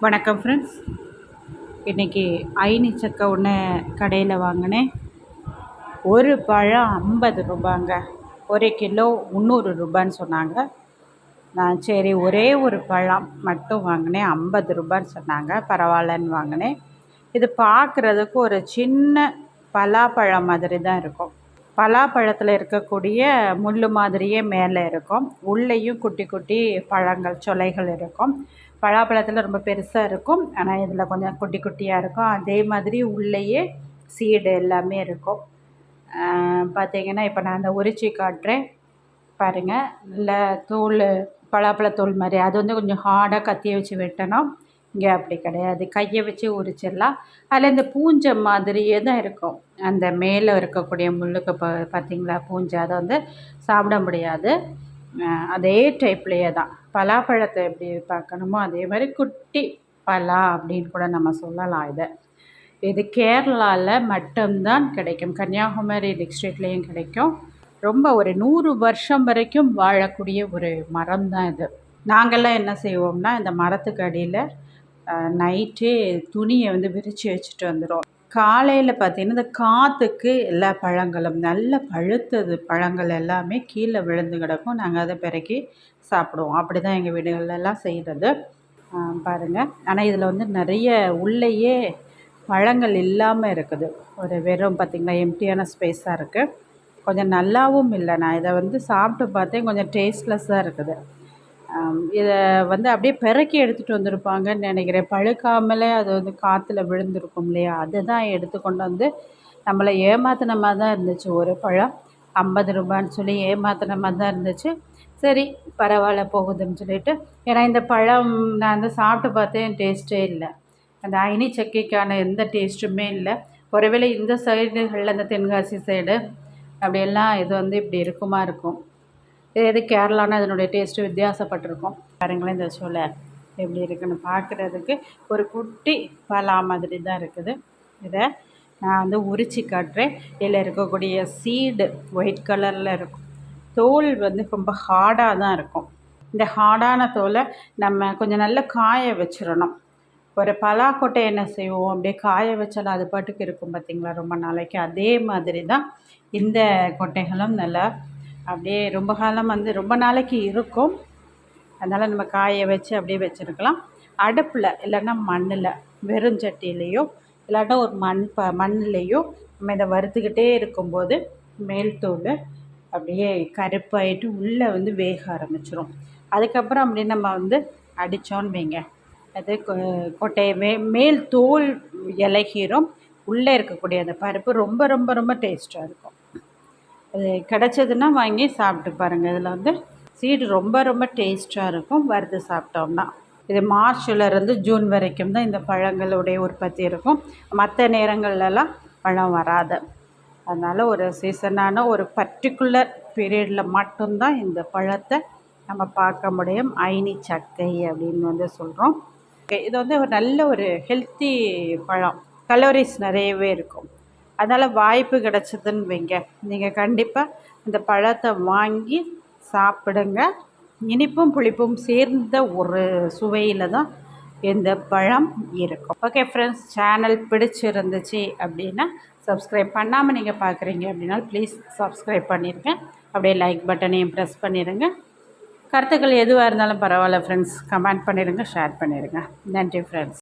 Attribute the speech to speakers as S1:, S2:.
S1: வணக்கம் ஃப்ரெண்ட்ஸ் இன்றைக்கி ஐனி சக்கை ஒன்று கடையில் வாங்கினேன். ஒரு பழம் ஐம்பது ரூபாங்க. ஒரு கிலோ முந்நூறு ரூபான்னு சொன்னாங்க. நான் சரி ஒரே ஒரு பழம் மட்டும் வாங்கினேன். ஐம்பது ரூபான்னு சொன்னாங்க. பரவாயில்லன்னு வாங்கினேன். இது பார்க்குறதுக்கு ஒரு சின்ன பலாப்பழம் மாதிரி தான் இருக்கும். பலாப்பழத்தில் இருக்கக்கூடிய முள் மாதிரியே மேலே இருக்கும். உள்ளேயும் குட்டி குட்டி பழங்கள் சொலைகள் இருக்கும். பலாப்பழத்தில் ரொம்ப பெருசாக இருக்கும். ஆனால் இதில் கொஞ்சம் குட்டி குட்டியாக இருக்கும். அதே மாதிரி உள்ளேயே சீடு எல்லாமே இருக்கும். பார்த்திங்கன்னா இப்போ நான் அந்த உரிச்சி காட்டுறேன். பாருங்கள் இல்லை தோல் பலாப்பழத்தோல் மாதிரி. அது வந்து கொஞ்சம் ஹார்டாக கத்தியை வச்சு வெட்டணும். இங்கே அப்படி கிடையாது. கையை வச்சு உரிச்சிடலாம். அதில் இந்த பூஞ்சை மாதிரியே தான் இருக்கும். அந்த மேலே இருக்கக்கூடிய முள்ளுக்கு ப பார்த்திங்களா பூஞ்சை. அதை வந்து சாப்பிட முடியாது. அதே டைப்லேயே தான். பலாப்பழத்தை எப்படி பார்க்கணுமோ அதே மாதிரி குட்டி பலா அப்படின்னு கூட நம்ம சொல்லலாம் இதை. இது கேரளாவில் மட்டும்தான் கிடைக்கும். கன்னியாகுமரி டிஸ்ட்ரிக்ட்லேயும் கிடைக்கும். ரொம்ப ஒரு நூறு வருஷம் வரைக்கும் வாழக்கூடிய ஒரு மரம் தான் இது. நாங்கள்லாம் என்ன செய்வோம்னா இந்த மரத்துக்கு அடியில் நைட்டே துணியை வந்து விரித்து வச்சுட்டு வந்துடும் காலையில் பார்த்திங்கன்னா இந்த காற்றுக்கு எல்லா பழங்களும் நல்ல பழுத்தது பழங்கள் எல்லாமே கீழே விழுந்து கிடக்கும். நாங்கள் அதை பிறக்கி சாப்பிடுவோம். அப்படி தான் எங்கள் வீடுகளெல்லாம் செய்கிறது பாருங்கள் ஆனால் இதில் வந்து நிறைய உள்ளேயே பழங்கள் இல்லாமல் இருக்குது. ஒரு வெறும் பார்த்திங்கன்னா எம்டியான ஸ்பேஸாக இருக்குது கொஞ்சம் நல்லாவும் இல்லை. நான் இதை வந்து சாப்பிட்டு பார்த்தேன். கொஞ்சம் டேஸ்ட்லெஸ்ஸாக இருக்குது. இதை வந்து அப்படியே பிறக்கி எடுத்துகிட்டு வந்திருப்பாங்கன்னு நினைக்கிறேன். பழுக்காமலே அது வந்து காற்றுல விழுந்திருக்கும் இல்லையா? அதை தான் எடுத்து கொண்டு வந்து நம்மளை ஏமாத்தின மாதிரி தான் இருந்துச்சு. ஒரு பழம் ஐம்பது ரூபான்னு சொல்லி ஏமாத்தின மாதிரி தான் இருந்துச்சு. சரி பரவாயில்ல போகுதுன்னு சொல்லிட்டு. ஏன்னா இந்த பழம் நான் வந்து சாப்பிட்டு பார்த்தேன். டேஸ்ட்டே இல்லை. அந்த அயனி சக்கைக்கான எந்த டேஸ்ட்டுமே இல்லை. ஒருவேளை இந்த சைடுகளில் அந்த தென்காசி சைடு அப்படியெல்லாம் இது வந்து இப்படி இருக்குமா இருக்கும். இதே இது கேரளானா அதனுடைய டேஸ்ட்டு வித்தியாசப்பட்டிருக்கும். பாருங்களேன் இந்த சோலை எப்படி இருக்குன்னு பார்க்குறதுக்கு ஒரு குட்டி பலா மாதிரி தான் இருக்குது. இதை நான் வந்து உரிச்சு காட்டுறேன். இதில் இருக்கக்கூடிய சீடு ஒயிட் கலரில் இருக்கும். தோல் வந்து ரொம்ப ஹார்டாக தான் இருக்கும். இந்த ஹார்டான தோலை நம்ம கொஞ்சம் நல்லா காய வச்சிடணும். ஒரு பலாக்கொட்டை என்ன செய்வோம்? அப்படியே காய வச்சாலும் அது பாட்டுக்கு இருக்கும் பார்த்திங்களா ரொம்ப நாளைக்கு. அதே மாதிரி தான் இந்த கொட்டைகளும் நல்லா அப்படியே ரொம்ப காலம் வந்து ரொம்ப நாளைக்கு இருக்கும். அதனால் நம்ம காய வச்சு அப்படியே வச்சுருக்கலாம். அடுப்பில் இல்லைன்னா மண்ணில் வெறும் சட்டியிலையோ இல்லாட்டா ஒரு மண் ப மண்ணிலையோ நம்ம இதை வறுத்துக்கிட்டே இருக்கும்போது மேல் தோல் அப்படியே கருப்பாயிட்டு உள்ளே வந்து வேக ஆரம்பிச்சிடும் அதுக்கப்புறம் அப்படியே நம்ம வந்து அடித்தோன்னு வைங்க. அது கொட்டையை மே மேல் தோல் இலகிரும். உள்ளே இருக்கக்கூடிய அந்த பருப்பு ரொம்ப ரொம்ப ரொம்ப டேஸ்ட்டாக இருக்கும். அது கிடச்சதுன்னா வாங்கி சாப்பிட்டு பாருங்கள் இதில் வந்து சீடு ரொம்ப ரொம்ப டேஸ்ட்டாக இருக்கும். வறுத்து சாப்பிட்டோம்னா. இது மார்ச்லேருந்து ஜூன் வரைக்கும் தான் இந்த பழங்களுடைய உற்பத்தி இருக்கும். மற்ற நேரங்கள்லலாம் பழம் வராது. அதனால் ஒரு சீசனான ஒரு பர்டிகுலர் பீரியடில் மட்டும்தான் இந்த பழத்தை நம்ம பார்க்க முடியும். ஐனி சக்கை அப்படின்னு வந்து சொல்கிறோம் இது வந்து ஒரு நல்ல ஒரு ஹெல்த்தி பழம். கலோரிஸ் நிறையவே இருக்கும். அதனால் வாய்ப்பு கிடச்சிதுன்னு வைங்க. நீங்கள் கண்டிப்பாக இந்த பழத்தை வாங்கி சாப்பிடுங்க. இனிப்பும் புளிப்பும் சேர்ந்த ஒரு சுவையில் தான் இந்த பழம் இருக்கும். ஓகே ஃப்ரெண்ட்ஸ் சேனல் பிடிச்சிருந்துச்சு அப்படின்னா சப்ஸ்கிரைப் பண்ணாமல் நீங்கள் பார்க்குறீங்க அப்படின்னா ப்ளீஸ் சப்ஸ்கிரைப் பண்ணிடுங்க அப்படியே லைக் பட்டனையும் ப்ரெஸ் பண்ணிடுங்க கருத்துக்கள் எதுவாக இருந்தாலும் பரவாயில்ல ஃப்ரெண்ட்ஸ் கமெண்ட் பண்ணிடுங்க ஷேர் பண்ணிடுங்க நன்றி ஃப்ரெண்ட்ஸ்